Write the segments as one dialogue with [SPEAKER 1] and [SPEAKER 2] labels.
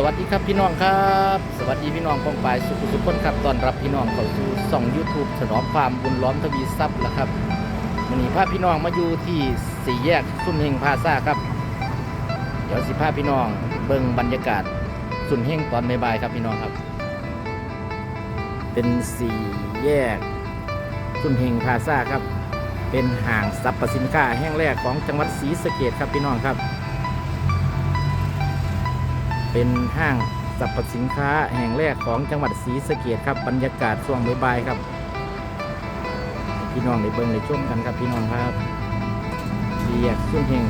[SPEAKER 1] สวัสดีครับพี่น้องครับ สวัสดีพี่น้องกองปลายสุขสุขคนครับต้อนรับพี่น้องเข้าสู่ช่อง YouTube ถนอมความบุญล้อมทวีทรัพย์ละครับวันนี้พาพี่น้องมาอยู่ที่สี่แยกสุนเฮงพาซ่าครับ เดี๋ยวสิพาพี่น้องเบิ่งบรรยากาศสุนเฮงตอนบ่ายๆครับพี่น้องครับ เป็นสี่แยกสุนเฮงพาซ่าครับ เป็นห้างสรรพสินค้าแห่งแรกของจังหวัดศรีสะเกดครับพี่น้องครับ เป็นห้างสรรพสินค้าแห่งแรกของจังหวัดศรีสะเกดครับบรรยากาศช่วงบ่ายๆครับ พี่น้องในเบิ้งในช่วงกันครับพี่น้องครับเรียกสุนเฮง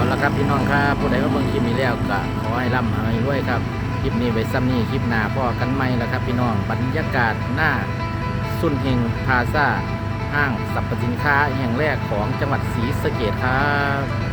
[SPEAKER 1] เอาละครับพี่น้องครับผู้ใดมาเบิ่งคลิปนี้แล้วก็ขอให้ร่ำให้รวยครับคลิปนี้ไว้ซ้ำนี่คลิปหน้าพ่อกันใหม่ละครับพี่น้องบรรยากาศหน้าสุนเฮงพาซ่าห้างสรรพสินค้าแห่งแรกของจังหวัดศรีสะเกดครับ